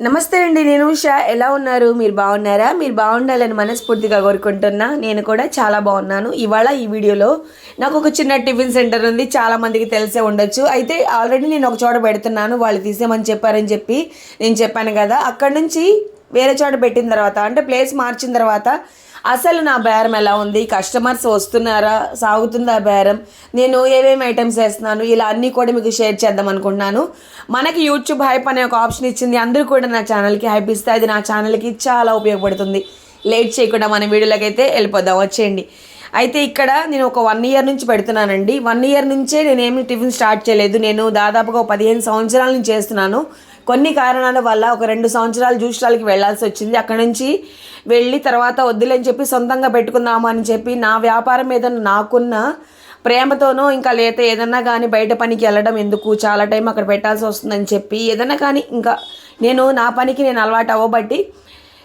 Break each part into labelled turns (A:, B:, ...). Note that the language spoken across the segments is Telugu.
A: నమస్తే అండి నేను ఉషా. ఎలా ఉన్నారు? మీరు బాగున్నారా? మీరు బాగుండాలని మనస్ఫూర్తిగా కోరుకుంటున్నా. నేను కూడా చాలా బాగున్నాను. ఇవాళ ఈ వీడియోలో నాకు ఒక చిన్న టిఫిన్ సెంటర్ ఉంది. చాలా మందికి తెలిసే ఉండొచ్చు. అయితే ఆల్రెడీ నేను ఒక చోట పెడుతున్నాను. వాళ్ళు తీసేమని చెప్పారని చెప్పి నేను చెప్పాను కదా. అక్కడ నుంచి వేరే చోట పెట్టిన తర్వాత అంటే ప్లేస్ మార్చిన తర్వాత అసలు నా బేరం ఎలా ఉంది? కస్టమర్స్ వస్తున్నారా? సాగుతుందా బేరం? నేను ఏమేమి ఐటమ్స్ వేస్తున్నాను? ఇలా అన్నీ కూడా మీకు షేర్ చేద్దాం అనుకుంటున్నాను. మనకి యూట్యూబ్ హైప్ అనే ఒక ఆప్షన్ ఇచ్చింది. అందరూ కూడా నా ఛానల్కి హైప్ ఇస్తే అది నా ఛానల్కి చాలా ఉపయోగపడుతుంది. లేట్ చేయకుండా మన వీడియోలోకి అయితే వెళ్ళిపోదాం. వచ్చేయండి. అయితే ఇక్కడ నేను ఒక వన్ ఇయర్ నుంచి పెడుతున్నానండి. వన్ ఇయర్ నుంచే నేనేమి టిఫిన్ స్టార్ట్ చేయలేదు. నేను దాదాపుగా పదిహేను సంవత్సరాల నుంచి చేస్తున్నాను. కొన్ని కారణాల వల్ల ఒక రెండు సంవత్సరాలు జూస్టాలకి వెళ్ళాల్సి వచ్చింది. అక్కడ నుంచి వెళ్ళి తర్వాత వద్దులేని చెప్పి సొంతంగా పెట్టుకుందాము అని చెప్పి నా వ్యాపారం మీద నాకున్న ప్రేమతోనో ఇంకా లేతే ఏదన్నా కానీ బయట పనికి వెళ్ళడం ఎందుకు? చాలా టైం అక్కడ పెట్టాల్సి వస్తుందని చెప్పి ఏదన్నా కానీ ఇంకా నేను నా పనికి నేను అలవాటు అవ్వబట్టి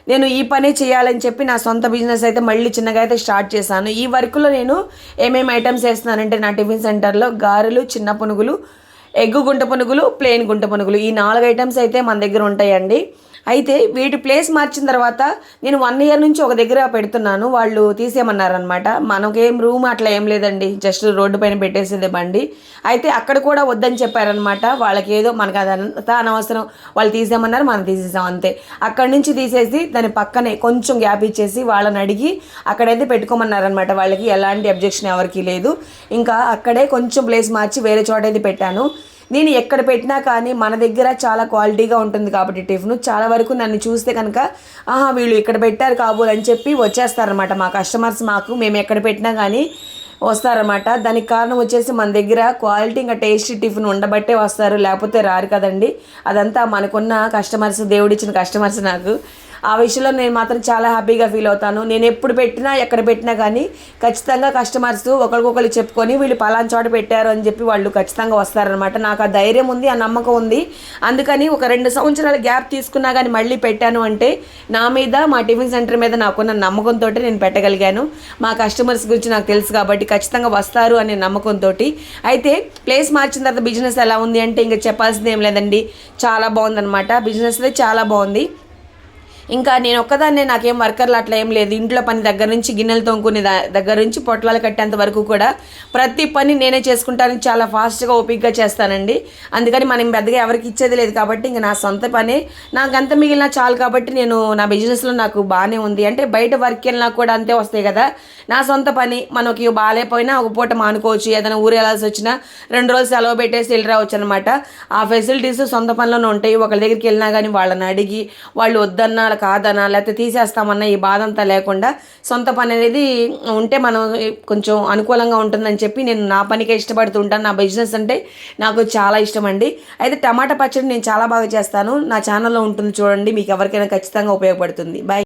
A: నేను ఈ పని చేయాలని చెప్పి నా సొంత బిజినెస్ అయితే మళ్ళీ చిన్నగా అయితే స్టార్ట్ చేశాను. ఈ వర్క్లో నేను ఏమేమి ఐటమ్స్ వేస్తున్నానంటే నా టిఫిన్ సెంటర్లో గారెలు చిన్న పునుగులు ఎగ్గు గుంట పునుగులు ప్లెయిన్ గుంట పునుగులు ఈ నాలుగు ఐటమ్స్ అయితే మన దగ్గర ఉంటాయండి. అయితే వీటి ప్లేస్ మార్చిన తర్వాత నేను వన్ ఇయర్ నుంచి ఒక దగ్గర పెడుతున్నాను. వాళ్ళు తీసేయమన్నారనమాట మనకేం రూమ్ అట్లా ఏం లేదండి. జస్ట్ రోడ్డు పైన పెట్టేసేదే బండి. అయితే అక్కడ కూడా వద్దని చెప్పారనమాట వాళ్ళకి ఏదో మనకు అదంతా అనవసరం. వాళ్ళు తీసేయమన్నారు మనం తీసేసాం అంతే. అక్కడి నుంచి తీసేసి దాని పక్కనే కొంచెం గ్యాప్ ఇచ్చేసి వాళ్ళని అడిగి అక్కడైతే పెట్టుకోమన్నారనమాట వాళ్ళకి ఎలాంటి అబ్జెక్షన్ ఎవరికి లేదు. ఇంకా అక్కడే కొంచెం ప్లేస్ మార్చి వేరే చోట అయితే పెట్టాను. నేను ఎక్కడ పెట్టినా కానీ మన దగ్గర చాలా క్వాలిటీగా ఉంటుంది కాబట్టి టిఫిన్. చాలా వరకు నన్ను చూస్తే కనుక ఆహా వీళ్ళు ఇక్కడ పెట్టారు కాబోలు అని చెప్పి వచ్చేస్తారనమాట మా కస్టమర్స్ మాకు. మేము ఎక్కడ పెట్టినా కానీ వస్తారనమాట దానికి కారణం వచ్చేసి మన దగ్గర క్వాలిటీ ఇంకా టేస్టీ టిఫిన్ ఉండబట్టే వస్తారు లేకపోతే రారు కదండి. అదంతా మనకున్న కస్టమర్స్ దేవుడిచ్చిన కస్టమర్స్ నాకు. ఆ విషయంలో నేను మాత్రం చాలా హ్యాపీగా ఫీల్ అవుతాను. నేను ఎప్పుడు పెట్టినా ఎక్కడ పెట్టినా కానీ ఖచ్చితంగా కస్టమర్స్ ఒకరికొకరు చెప్పుకొని వీళ్ళు పలాన్ చోట పెట్టారు అని చెప్పి వాళ్ళు ఖచ్చితంగా వస్తారనమాట నాకు ఆ ధైర్యం ఉంది ఆ నమ్మకం ఉంది. అందుకని ఒక రెండు సంవత్సరాల గ్యాప్ తీసుకున్నా కానీ మళ్ళీ పెట్టాను అంటే నా మీద మా టిఫిన్ సెంటర్ మీద నాకున్న నమ్మకంతో నేను పెట్టగలిగాను. మా కస్టమర్స్ గురించి నాకు తెలుసు కాబట్టి ఖచ్చితంగా వస్తారు అనే నమ్మకంతో అయితే ప్లేస్ మార్చిన తర్వాత బిజినెస్ ఎలా ఉంది అంటే ఇంకా చెప్పాల్సింది ఏం లేదండి. చాలా బాగుందన్నమాట. బిజినెస్ అయితే చాలా బాగుంది. ఇంకా నేను ఒక్కదాన్నే నాకేం వర్కర్లు అట్లా ఏం లేదు. ఇంట్లో పని దగ్గర నుంచి గిన్నెలు తోముకునే దగ్గర నుంచి పొట్లాలు కట్టేంత వరకు కూడా ప్రతి పని నేనే చేసుకుంటాను. చాలా ఫాస్ట్గా ఓపిక్గా చేస్తానండి. అందుకని మనం పెద్దగా ఎవరికి ఇచ్చేది లేదు కాబట్టి ఇంకా నా సొంత పనే. నాకు అంత మిగిలిన చాలు కాబట్టి నేను నా బిజినెస్లో నాకు బాగానే ఉంది. అంటే బయట వర్క్ వెళ్ళినా కూడా అంతే వస్తాయి కదా. నా సొంత పని. మనకి బాగాలేకపోయినా ఒక పూట మానుకోవచ్చు. ఏదైనా ఊరు వెళ్ళాల్సి వచ్చినా రెండు రోజులు సెలవు పెట్టేసి వెళ్ళి రావచ్చు అనమాట ఆ ఫెసిలిటీస్ సొంత పనిలోనే ఉంటాయి. ఒకరి దగ్గరికి వెళ్ళినా కానీ వాళ్ళని అడిగి వాళ్ళు వద్దన్నా కాదనా లేకపోతే తీసేస్తామన్నా ఈ బాధ అంతా లేకుండా సొంత పని అనేది ఉంటే మనం కొంచెం అనుకూలంగా ఉంటుందని చెప్పి నేను నా పనికే ఇష్టపడుతుంటాను. నా బిజినెస్ అంటే నాకు చాలా ఇష్టం అండి అయితే టమాటా పచ్చడి నేను చాలా బాగా చేస్తాను. నా ఛానల్లో ఉంటుంది చూడండి మీకు ఎవరికైనా ఖచ్చితంగా ఉపయోగపడుతుంది. బాయ్